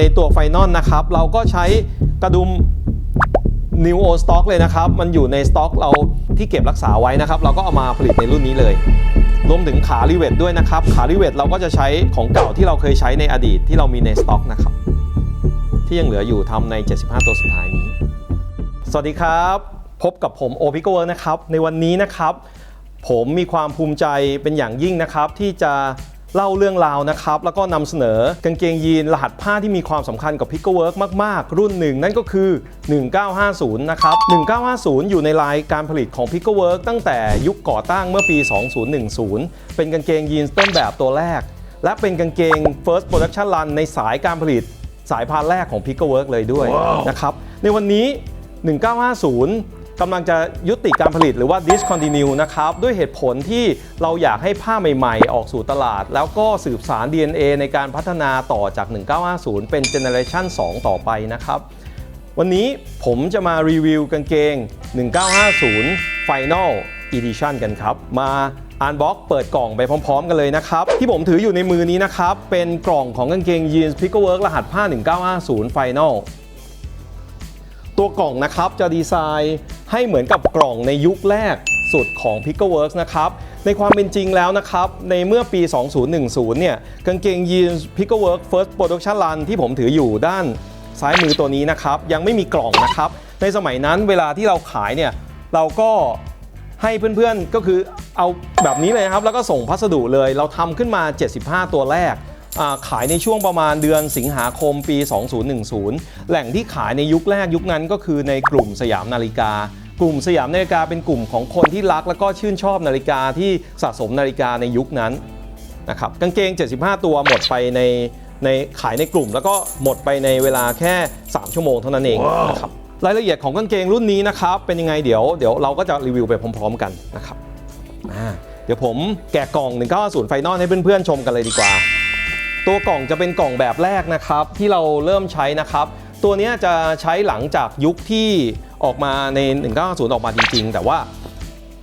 ในตัวไฟนอลนะครับ เราก็ใช้กระดุม New Old Stock เลยนะครับ มันอยู่ในสต็อกเราที่เก็บรักษาไว้นะครับ เราก็เอามาผลิตในรุ่นนี้เลย รวมถึงขารีเวทด้วยนะครับ ขารีเวทเราก็จะใช้ของเก่าที่เราเคยใช้ในอดีตที่เรามีในสต็อกนะครับ ที่ยังเหลืออยู่ทำใน 75 ตัวสุดท้ายนี้ สวัสดีครับ พบกับผมโอพิโกเวิร์นะครับ ในวันนี้นะครับ ผมมีความภูมิใจเป็นอย่างยิ่งนะครับ ที่จะ เล่าเรื่องราวนะครับ แล้วก็นำเสนอกางเกงยีนรหัสผ้าที่มีความสำคัญกับ p i c k l e Work มาก ๆ รุ่นหนึ่ง นั่นก็คือ 1950 นะครับ 1950 อยู่ในลายการผลิตของ p i c k l e Work ตั้งแต่ยุคก่อตั้งเมื่อปี 2010 เป็นกางเกงยีนต้นแบบตัวแรก และเป็นกางเกง First Production Run ในสายการผลิตสายพานแรกของ p i c k l e Work เลยด้วยนะครับในวันนี้ 1950 กำลังจะยุติการผลิตหรือว่า discontinue นะครับ ด้วยเหตุผลที่เราอยากให้ผ้าใหม่ๆ ออกสู่ตลาด แล้วก็สืบสาร DNA ในการพัฒนาต่อจาก 1950 เป็น generation 2 ต่อไปนะครับ วันนี้ผมจะมารีวิวกางเกง 1950 Final Edition กันครับ มาอันบ็อกเปิดกล่องไปพร้อม ๆ กันเลยนะครับ ที่ผมถืออยู่ในมือนี้นะครับ เป็นกล่องของกางเกงยีนส์ Pickle Work รหัสผ้า1950 Final ตัวกล่องนะครับจะดีไซน์ ให้เหมือนกับกล่องในยุคแรกสุดของ p i c k l e Works นะครับ ในความเป็นจริงแล้วนะครับ ในเมื่อปี 2010 เนี่ยกางเกงยีนส์ p i c k l e Works First Production Run ที่ผมถืออยู่ด้านซ้ายมือตัวนี้นะครับ ยังไม่มีกล่องนะครับ ในสมัยนั้นเวลาที่เราขายเนี่ย เราก็ให้เพื่อนๆก็คือเอาแบบนี้เลยนะครับ แล้วก็ส่งพัสดุเลย เราทำขึ้นมา 75 ตัวแรก ขายในช่วงประมาณเดือนสิงหาคมปี 2010 แหล่งที่ขายในยุคแรกยุคนั้นก็คือในกลุ่มสยามนาฬิกากลุ่มสยามนาฬิกาเป็นกลุ่มของคนที่รักแล้วก็ชื่นชอบนาฬิกาที่สะสมนาฬิกาในยุคนั้นนะครับกางเกง 75 ตัวหมดไปในในขายในกลุ่ม แล้วก็หมดไปในเวลาแค่ 3 ชั่วโมงเท่านั้นเองนะครับรายละเอียดของกางเกงรุ่นนี้นะครับเป็นยังไงเดี๋ยวเดี๋ยวเราก็จะรีวิวไปพร้อม ๆ กันนะครับอ่าเดี๋ยวผมแกะกล่อง 1950ไฟนอลให้เพื่อนๆชมกันเลยดีกว่า ตัวกล่องจะเป็นกล่องแบบแรกนะครับ ที่เราเริ่มใช้นะครับ ตัวนี้จะใช้หลังจากยุคที่ออกมาใน 1950ออกมาจริง ๆ แต่ว่า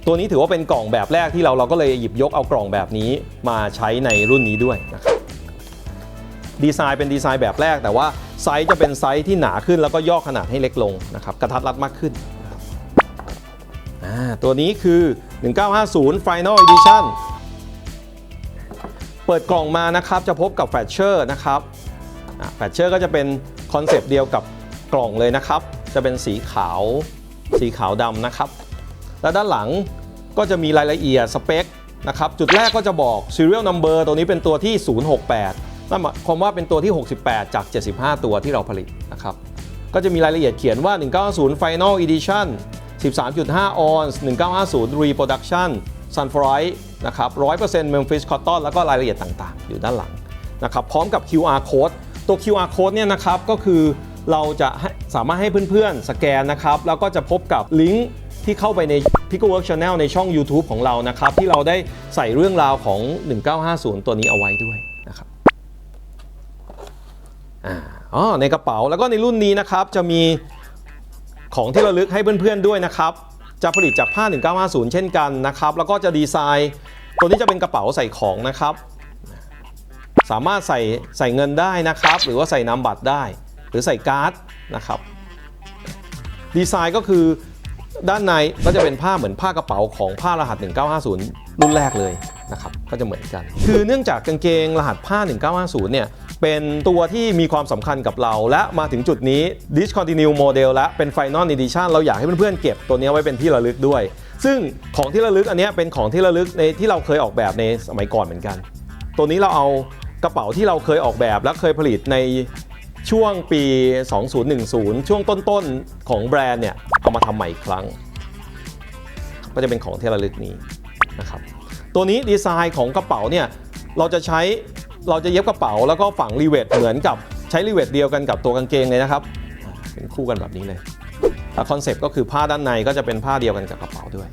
ตัวนี้ถือว่าเป็นกล่องแบบแรกที่เราเราก็เลยหยิบยกเอากล่องแบบนี้มาใช้ในรุ่นนี้ด้วยนะครับดีไซน์เป็นดีไซน์แบบแรก แต่ว่าไซส์จะเป็นไซส์ที่หนาขึ้นแล้วก็ย่อขนาดให้เล็กลงนะครับกระทัดรัดมากขึ้น ตัวนี้คือ 1950 Final Edition เปิดกล่องมานะครับจะพบกับแฟชเชอร์นะครับแฟชเชอร์ก็จะเป็นคอนเซปต์เดียวกับกล่องเลยนะครับ จะเป็นสีขาวสีขาวดำนะครับ แล้วด้านหลังก็จะมีรายละเอียดสเปคนะครับจุดแรกก็จะบอก serial number ตัวนี้เป็นตัวที่ 068 นั่นหมายความว่าเป็นตัวที่ 68 จาก 75 ตัวที่เราผลิตนะครับก็จะมีรายละเอียดเขียนว่า 190 Final Edition 13.5 ons 1950 Reproduction Sunflower นะครับ100% Memphis Cotton แล้วก็รายละเอียดต่างๆ อยู่ด้านหลังนะครับพร้อมกับ QR code ตัว QR code เนี่ยนะครับก็คือเราจะสามารถให้เพื่อนๆ สแกนนะครับ แล้วก็จะพบกับลิงก์ที่เข้าไปใน Pickle Work Channel ในช่อง YouTube ของเรานะครับ ที่เราได้ใส่เรื่องราวของ 1950 ตัวนี้เอาไว้ด้วยนะครับอ๋อในกระเป๋าแล้วก็ในรุ่นนี้นะครับจะมีของที่ระลึกให้เพื่อนๆด้วยนะครับ จะผลิตจากผ้า 1950 เช่นกันนะครับ แล้วก็จะดีไซน์ ตัวนี้จะเป็นกระเป๋าใส่ของนะครับ สามารถใส่ใส่เงินได้นะครับ หรือว่าใส่นามบัตรได้ หรือใส่การ์ดนะครับ ดีไซน์ก็คือด้านในก็จะเป็นผ้าเหมือนผ้ากระเป๋าของผ้ารหัส 1950 รุ่นแรกเลยนะครับ ก็จะเหมือนกัน คือเนื่องจากกางเกงรหัสผ้า 1950 เนี่ย เป็นตัวที่มีความสำคัญกับเรา และมาถึงจุดนี้ discontinue model และเป็น final edition เราอยากให้เพื่อนๆเก็บตัวนี้ไว้เป็นที่ระลึกด้วย ซึ่งของที่ระลึกอันนี้เป็นของที่ระลึกในที่เราเคยออกแบบในสมัยก่อนเหมือนกัน ตัวนี้เราเอากระเป๋าที่เราเคยออกแบบและเคยผลิตในช่วงปี 2010 ช่วงต้นๆ ของแบรนด์เนี่ยเอามาทำใหม่อีกครั้ง ก็จะเป็นของที่ระลึกนี้นะครับ ตัวนี้ดีไซน์ของกระเป๋าเนี่ยเราจะใช้ เราจะเย็บกระเป๋าแล้วก็ฝังรีเวทเหมือนกับใช้รีเวทเดียวกันกับตัวกางเกงเลยนะครับเป็นคู่กันแบบนี้เลยแล้วคอนเซปต์ก็คือผ้าด้านในก็จะเป็นผ้าเดียวกันกับกระเป๋าด้วย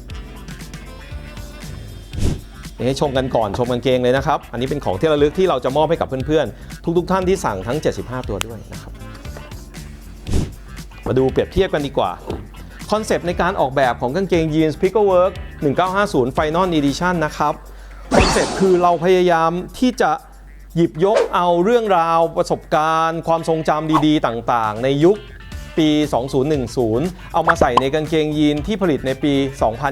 นี่ให้ชมกันก่อนชมกางเกงเลยนะครับ อันนี้เป็นของที่ระลึกที่เราจะมอบให้กับเพื่อนๆ ทุก ๆ ท่านที่สั่งทั้ง 75 ตัวด้วยนะครับ มาดูเปรียบเทียบกันดีกว่า คอนเซปต์ในการออกแบบของกางเกงยีนส์ Pickle Work 1950 Final Edition นะครับ คอนเซปต์คือเราพยายามที่จะ หยิบยกเอาเรื่องราวประสบการณ์ ความทรงจำดีๆ ต่างๆ ในยุคปี 2010 เอามาใส่ในกางเกงยีนที่ผลิตในปี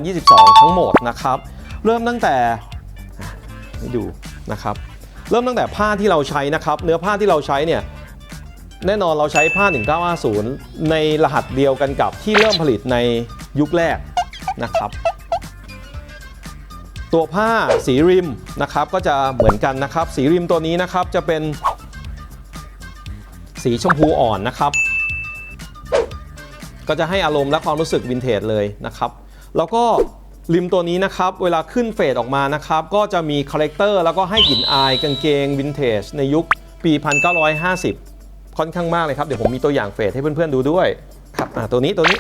2022 ทั้งหมดนะครับ เริ่มตั้งแต่อะให้ดูนะครับ เริ่มตั้งแต่ผ้าที่เราใช้นะครับ เนื้อผ้าที่เราใช้เนี่ยแน่นอนเราใช้ผ้า 1950 ในรหัสเดียวกันกับที่เริ่มผลิตในยุคแรกนะครับ ตัวผ้าสีริมนะครับก็จะเหมือนกันนะครับ สีริมตัวนี้นะครับจะเป็น สีชมพูอ่อนนะครับ ก็จะให้อารมณ์และความรู้สึกวินเทจเลยนะครับ แล้วก็ริมตัวนี้นะครับ เวลาขึ้นเฟดออกมานะครับ ก็จะมีคาแรคเตอร์แล้วก็ให้กลิ่นอายกางเกงวินเทจในยุคปี 1950 ค่อนข้างมากเลยครับ เดี๋ยวผมมีตัวอย่างเฟดให้เพื่อนๆดูด้วยครับตัวนี้ตัวนี้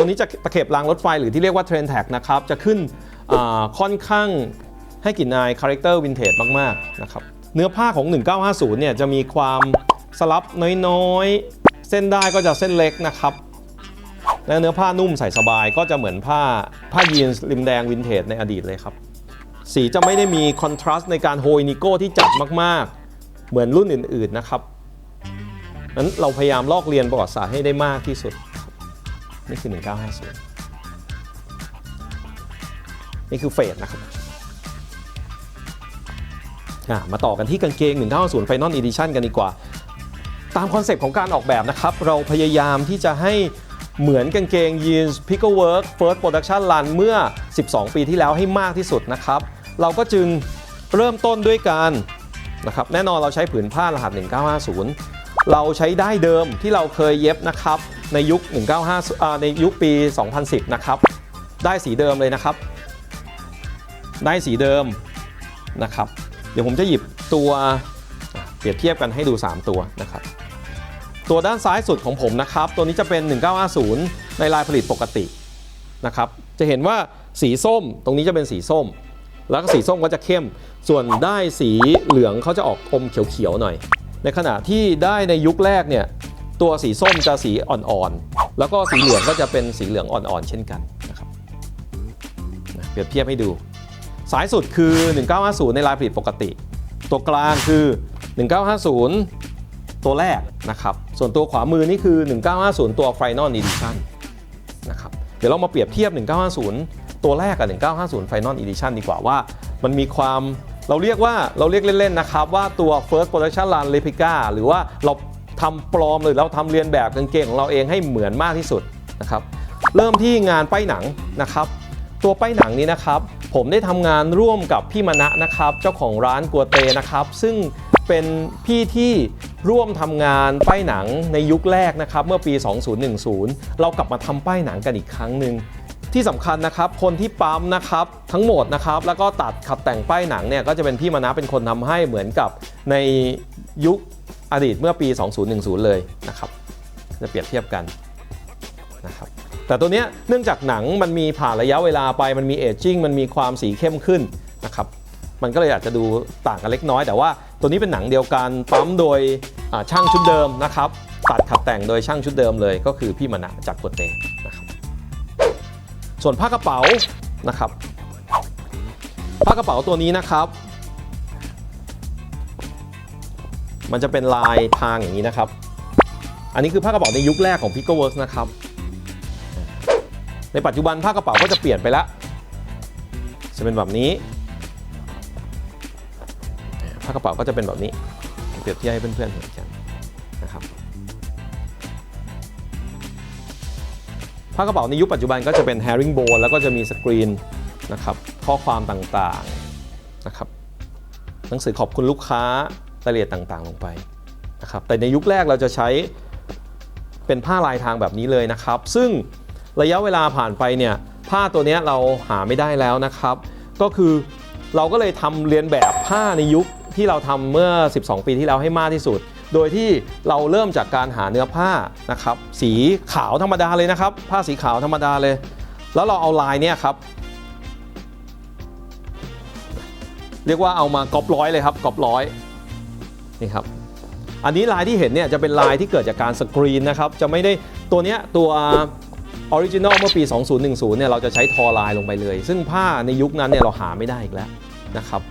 ตัวนี้จะตะเข็บรางรถไฟหรือที่เรียกว่าเทรนแท็กนะครับจะขึ้นค่อนข้างให้กลิ่นอายคาแรคเตอร์วินเทจมากๆนะครับเนื้อผ้าของ 1950 เนี่ยจะมีความสลับน้อยๆ เส้นได้ก็จะเส้นเล็กนะครับ และเนื้อผ้านุ่มใส่สบายก็จะเหมือนผ้าผ้ายีนส์ริมแดงวินเทจในอดีตเลยครับ สีจะไม่ได้มีคอนทราสต์ในการโฮยนิโก้ที่จัดมากๆ เหมือนรุ่นอื่นๆนะครับนั้นเราพยายามลอกเรียนประวัติศาสตร์ให้ได้มากที่สุด นี่คือ 1950 นี่คือเฟสนะครับมาต่อกันที่กางเกง 1950 Final Edition กันดีกว่า ตามคอนเซปต์ของการออกแบบนะครับ เราพยายามที่จะให้เหมือนกางเกงยีนส์ Pickle Work First Production Run เมื่อ 12 ปีที่แล้วให้มากที่สุดนะครับ เราก็จึงเริ่มต้นด้วยการนะครับแน่นอนเราใช้ผืนผ้ารหัส 1950 เราใช้ได้เดิมที่เราเคยเย็บนะครับ ในยุค 1950อ่าในยุคปี 2010 นะครับ ได้สีเดิมเลยนะครับ ได้สีเดิมนะครับ เดี๋ยวผมจะหยิบตัวเปรียบเทียบกันให้ดู 3 ตัวนะครับ ตัวด้านซ้ายสุดของผมนะครับ ตัวนี้จะเป็น 1950 ในลายผลิตปกตินะครับ จะเห็นว่าสีส้มตรงนี้จะเป็นสีส้ม แล้วก็สีส้มก็จะเข้ม ส่วนได้สีเหลืองเขาจะออกอมเขียวๆหน่อย ในขณะที่ได้ในยุคแรกเนี่ย ตัวสีส้มจะสีอ่อนๆ แล้วก็สีเหลืองก็จะเป็นสีเหลืองอ่อนๆ เช่นกันนะครับเปรียบเทียบให้ดู สายสุดคือ 1950 ในลายผลิตปกติ ตัวกลางคือ 1950 ตัวแรกนะครับ ส่วนตัวขวามือนี่คือ 1950 ตัว Final Edition นะครับเดี๋ยวเรามาเปรียบเทียบ 1950 ตัวแรกกับ 1950 Final Edition ดีกว่าว่า มันมีความเราเรียกว่าเราเรียกเล่น ๆ นะครับ ว่าตัว First Production Run Replica หรือว่าเรา ทำปลอมหรือเราทำเรียนแบบกางเกงของเราเองให้เหมือนมากที่สุดนะครับเริ่มที่งานป้ายหนังนะครับ ตัวป้ายหนังนี้นะครับผมได้ทำงานร่วมกับพี่มณะนะครับ เจ้าของร้านกัวเตนะครับ ซึ่งเป็นพี่ที่ร่วมทำงานป้ายหนังในยุคแรกนะครับ เมื่อปี 2010 เรากลับมาทำป้ายหนังกันอีกครั้งหนึ่งที่สำคัญนะครับ คนที่ปั๊มนะครับทั้งหมดนะครับ แล้วก็ตัดขับแต่งป้ายหนังเนี่ยก็จะเป็นพี่มณะเป็นคนทำให้เหมือนกับในยุค อดีตเมื่อปี 2010 เลยนะครับจะเปรียบเทียบกันนะครับแต่ตัวเนี้ยเนื่องจากหนังมันมีผ่านระยะเวลาไปมันมีเอจจิ้งมันมีความสีเข้มขึ้นนะครับมันก็เลยอาจจะดูต่างกันเล็กน้อย แต่ว่าตัวนี้เป็นหนังเดียวกันปั๊มโดยช่างชุดเดิมนะครับตัดขับแต่งโดยช่างชุดเดิมเลย ก็คือพี่มณะจากกดเตนะครับส่วนผ้ากระเป๋านะครับผ้ากระเป๋าตัวนี้นะครับ มันจะเป็นลายทางอย่างนี้นะครับ อันนี้คือผ้ากระเป๋าในยุคแรกของ Pico Works นะครับ ในปัจจุบันผ้ากระเป๋าก็จะเปลี่ยนไปแล้วจะเป็นแบบนี้ผ้ากระเป๋าก็จะเป็นแบบนี้เปรียบเทียบให้เพื่อนๆเห็นกันนะครับผ้ากระเป๋าในยุคปัจจุบันก็จะเป็น herringbone แล้วก็จะมีสกรีนนะครับข้อความต่างๆนะครับหนังสือขอบคุณลูกค้า รายละเอียดต่างๆ ลงไปนะครับแต่ในยุคแรกเราจะใช้เป็นผ้าลายทางแบบนี้เลยนะครับ ซึ่งระยะเวลาผ่านไปเนี่ยผ้าตัวนี้เราหาไม่ได้แล้วนะครับ ก็คือเราก็เลยทำเรียนแบบผ้าในยุคที่เราทำเมื่อ 12 ปีที่แล้วให้มากที่สุด โดยที่เราเริ่มจากการหาเนื้อผ้านะครับ สีขาวธรรมดาเลยนะครับ ผ้าสีขาวธรรมดาเลย แล้วเราเอาลายเนี่ยครับ เรียกว่าเอามากอบร้อยเลยครับกอบร้อย นี่ครับอันนี้ลายที่เห็นเนี่ยจะเป็นลายที่เกิดจากการสกรีนนะครับจะไม่ได้ตัวเนี้ยตัวออริจินอลเมื่อปี 2010 เนี่ยเราจะใช้ทอลายลงไปเลย ซึ่งผ้าในยุคนั้นเนี่ยเราหาไม่ได้อีกแล้วนะครับ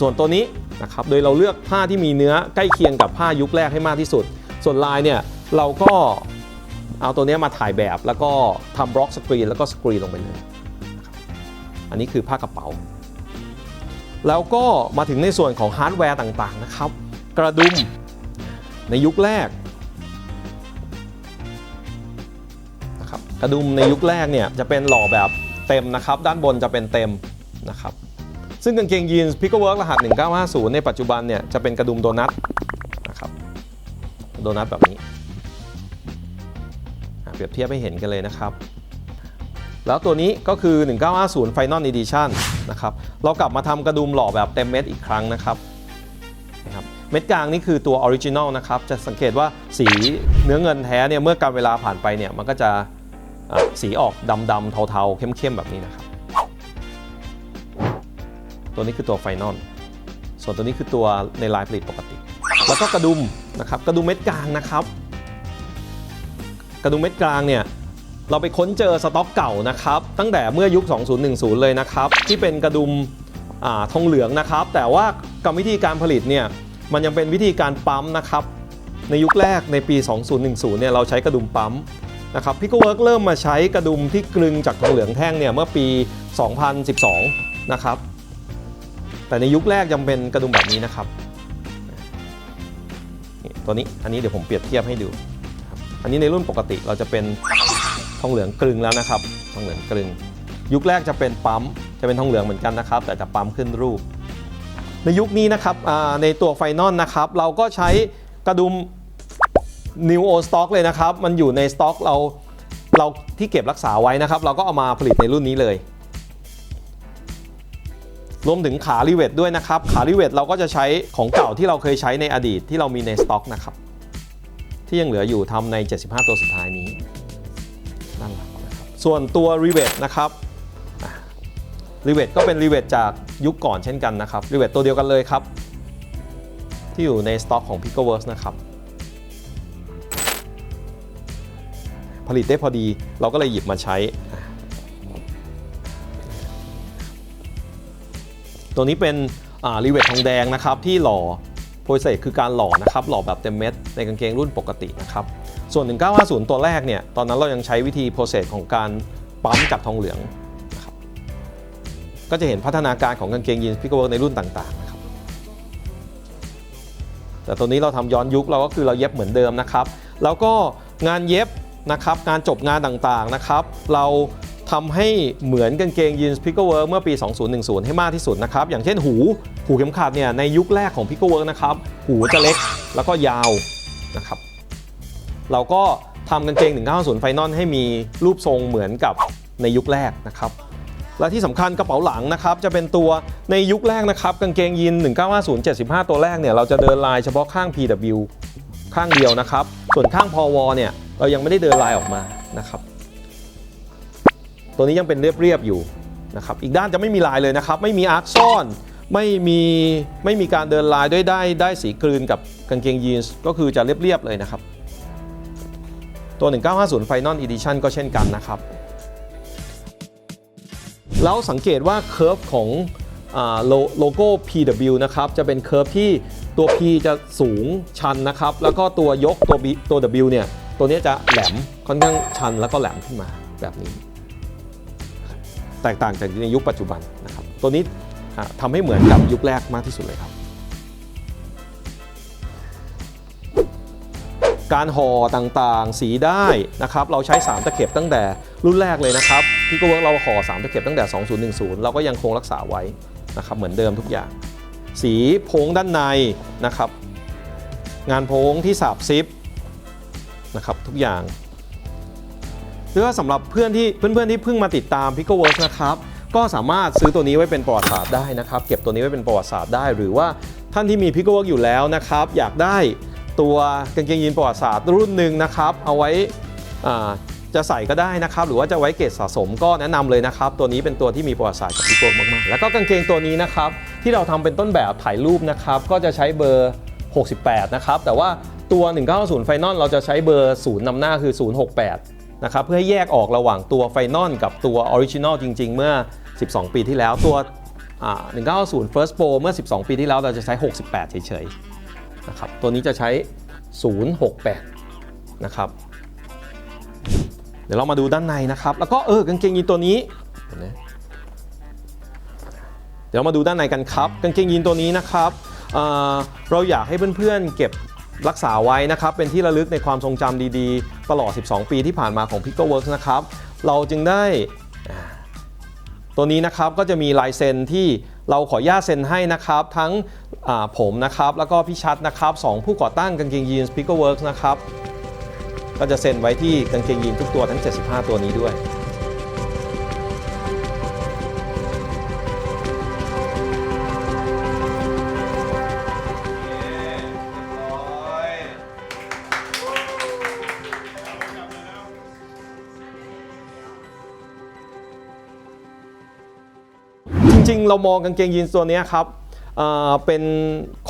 ส่วนตัวนี้นะครับโดยเราเลือกผ้าที่มีเนื้อใกล้เคียงกับผ้ายุคแรกให้มากที่สุด ส่วนลายเนี่ยเราก็เอาตัวเนี้ยมาถ่ายแบบแล้วก็ทำบล็อกสกรีนแล้วก็สกรีนลงไปเลย อันนี้คือผ้ากระเป๋า แล้วก็มาถึงในส่วนของฮาร์ดแวร์ต่างๆนะครับ กระดุมในยุคแรกนะครับกระดุมในยุคแรกเนี่ยจะเป็นหล่อแบบเต็มนะครับ ด้านบนจะเป็นเต็มนะครับ ซึ่งกางเกงยีนส์พิกเวิร์กรหัส 1950 ในปัจจุบันเนี่ยจะเป็นกระดุมโดนัทนะครับโดนัทแบบนี้เปรียบเทียบให้เห็นกันเลยนะครับ แล้วตัวนี้ก็คือ 1950 Final Edition นะครับ เรากลับมาทำกระดุมหล่อแบบเต็มเม็ดอีกครั้งนะครับ เม็ดกลางนี่คือตัวออริจินอลนะครับ จะสังเกตว่าสีเนื้อเงินแท้เนี่ยเมื่อการเวลาผ่านไปเนี่ยมันก็จะะสีออกดำๆเทาๆ เข้มๆ แบบนี้นะครับ ตัวนี้คือตัวไฟนอลส่วนตัวนี้คือตัวในลายผลิตปกติ แล้วก็กระดุมนะครับกระดุมเม็ดกลางนะครับ กระดุมเม็ดกลางเนี่ยเราไปค้นเจอสต็อกเก่านะครับ ตั้งแต่เมื่อยุค 2010 เลยนะครับ ที่เป็นกระดุมทองเหลืองนะครับ แต่ว่ากรรมวิธีการผลิตเนี่ย มันยังเป็นวิธีการปั๊มนะครับ ในยุคแรกในปี 2010 เนี่ยเราใช้กระดุมปั๊มนะครับพิกเวิร์กเริ่มมาใช้กระดุมที่กลึงจากทองเหลืองแท่งเนี่ยเมื่อปี 2012 นะครับ แต่ในยุคแรกยังเป็นกระดุมแบบนี้นะครับนี่ตัวนี้อันนี้เดี๋ยวผมเปรียบเทียบให้ดู อันนี้ในรุ่นปกติเราจะเป็นทองเหลืองกลึงแล้วนะครับ ทองเหลืองกลึง ยุคแรกจะเป็นปั๊มจะเป็นทองเหลืองเหมือนกันนะครับ แต่จะปั๊มขึ้นรูป ในยุคนี้นะครับในตัวไฟนอลนะครับ เราก็ใช้กระดุม New Old Stock เลยนะครับ มันอยู่ในสต็อกเราเราที่เก็บรักษาไว้นะครับ เราก็เอามาผลิตในรุ่นนี้เลย รวมถึงขารีเวทด้วยนะครับ ขารีเวทเราก็จะใช้ของเก่าที่เราเคยใช้ในอดีตที่เรามีในสต็อกนะครับ ที่ยังเหลืออยู่ทำใน 75 ตัวสุดท้ายนี้ด้านหลังนะครับ ส่วนตัวรีเวทนะครับ รีเวทก็เป็นรีเวทจากยุคก่อนเช่นกันนะครับรีเวทตัวเดียวกันเลยครับ ที่อยู่ในสต็อกของ p i c o w o r k s นะครับ ผลิตได้พอดีเราก็เลยหยิบมาใช้ ตัวนี้เป็นรีเวททองแดงนะครับ ที่หล่อโปรเซสคือการหล่อนะครับ หล่อแบบเต็มเม็ดในกางเกงรุ่นปกตินะครับ ส่วน 1950 ตัวแรกเนี่ย ตอนนั้นเรายังใช้วิธีโปรเซสของการปั๊มจากทองเหลือง ก็จะเห็นพัฒนาการของกางเกงยีนส์พิกเวิร์ในรุ่นต่างๆนะครับแต่ตัวนี้เราทำย้อนยุคเราก็คือเราเย็บเหมือนเดิมนะครับ แล้วก็งานเย็บนะครับงานจบงานต่างๆนะครับ เราทำให้เหมือนกางเกงยีนส์พิกเวิร์เมื่อปี 2010 ให้มากที่สุดนะครับ อย่างเช่นหูหูเข็มขัดเนี่ยในยุคแรกของพิกเวิร์นะครับ หูจะเล็กแล้วก็ยาวนะครับ เราก็ทำกางเกง 190ไฟนอลให้มีรูปทรงเหมือนกับในยุคแรกนะครับ และที่สำคัญกระเป๋าหลังนะครับจะเป็นตัวในยุคแรกนะครับกางเกงยีน1950 75 ตัวแรกเนี่ยเราจะเดินลายเฉพาะข้าง PW ข้างเดียวนะครับ ส่วนข้างพอวเนี่ยเรายังไม่ได้เดินลายออกมานะครับ ตัวนี้ยังเป็นเรียบๆอยู่นะครับอีกด้านจะไม่มีลายเลยนะครับ ไม่มีอาร์คซ่อนไม่มีไม่มีการเดินลายด้วยได้ได้สีกลืนกับกางเกงยีนส์ก็คือจะเรียบๆเลยนะครับ ตัว 1950 Final Edition ก็เช่นกันนะครับ แล้วสังเกตว่าเคอร์ฟของโลโลโก้ PW นะครับ จะเป็นเคอร์ฟที่ตัว P จะสูงชันนะครับ แล้วก็ตัวยกตัว B ตัว W เนี่ย ตัวนี้จะแหลมค่อนข้างชันแล้วก็แหลมขึ้นมาแบบนี้ แตกต่างจากในยุคปัจจุบันนะครับ ตัวนี้ทำให้เหมือนกับยุคแรกมากที่สุดเลยครับ การห่อต่างๆ สีได้นะครับ เราใช้ 3 ตะเข็บตั้งแต่ รุ่นแรกเลยนะครับพี่ก็เวิร์กเราห่อ3ตะเข็บตั้งแต่ 2010 เราก็ยังคงรักษาไว้นะครับเหมือนเดิมทุกอย่าง สีโพงด้านในนะครับ งานโพงที่สาบซิปนะครับทุกอย่างหรือว่าสำหรับเพื่อนที่เพื่อนๆที่เพิ่งมาติดตาม p i c o w o r k s นะครับก็สามารถซื้อตัวนี้ไว้เป็นประวัติศาสตร์ได้นะครับเก็บตัวนี้ไว้เป็นประวัติศาสตร์ได้ หรือว่าท่านที่มี p i c o w o r k s อยู่แล้วนะครับ อยากได้ตัวกางเกงยีนประวัติศาสตร์รุ่นหนึ่งนะครับ เอาไว้อ่า จะใส่ก็ได้นะครับ หรือว่าจะไว้เกรดสะสมก็แนะนำเลยนะครับ ตัวนี้เป็นตัวที่มีประวัติศาสตร์กับ p i c o w o r k s มากๆ แล้วก็กางเกงตัวนี้นะครับ ที่เราทำเป็นต้นแบบถ่ายรูปนะครับ ก็จะใช้เบอร์ 68 นะครับ แต่ว่าตัว 190 ไฟนอลเราจะใช้เบอร์0นำหน้าคือ 068 นะครับ เพื่อให้แยกออกระหว่างตัวไฟนอลกับตัวออริจินอลจริง ๆ เมื่อ 12 ปีที่แล้วตัว190 First Pro เมื่อ 12 ปีที่แล้วเราจะใช้ 68 เฉยๆนะครับตัวนี้จะใช้ 068 นะครับ ดี๋ยวเรามาดูด้านในนะครับ แล้วก็เออกางเกงยีนตัวนี้ เดี๋ยวมาดูด้านในกันครับ กางเกงยีนตัวนี้นะครับเเราอยากให้เพื่อนๆเก็บรักษาไว้นะครับ เป็นที่ระลึกในความทรงจำดีๆ ตลอด 12 ปีที่ผ่านมาของ Pickle Works นะครับ เราจึงได้ตัวนี้นะครับก็จะมีลายเซ็นที่เราขอญาตเซ็นให้นะครับ ทั้งผมนะครับ แล้วก็พี่ชัดนะครับสองผู้ก่อตั้งกางเกงยีน Pickle Works นะครับ ก็จะเซ็นไว้ที่กางเกงยีนทุกตัวทั้ง 75 ตัวนี้ด้วย จริงๆ เรามองกางเกงยีนส์ตัวนี้ครับเเป็น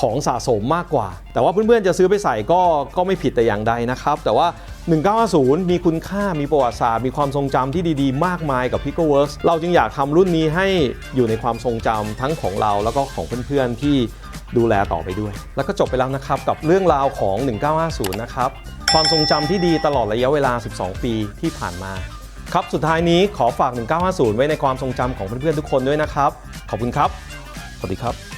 ของสะสมมากกว่า แต่ว่าเพื่อนๆจะซื้อไปใส่ก็ก็ไม่ผิดแต่อย่างใดนะครับ แต่ว่า 1950 มีคุณค่ามีประวัติศาสตร์ มีความทรงจำที่ดีๆ มากมายกับ Pickle Works เราจึงอยากทำรุ่นนี้ให้อยู่ในความทรงจำทั้งของเราแล้วก็ของเพื่อนๆที่ดูแลต่อไปด้วย แล้วก็จบไปแล้วนะครับกับเรื่องราวของ 1950 นะครับ ความทรงจำที่ดีตลอดระยะเวลา 12 ปีที่ผ่านมา ครับ สุดท้ายนี้ขอฝาก 1950 ไว้ในความทรงจำของเพื่อนๆทุกคนด้วยนะครับ ขอบคุณครับ สวัสดีครับ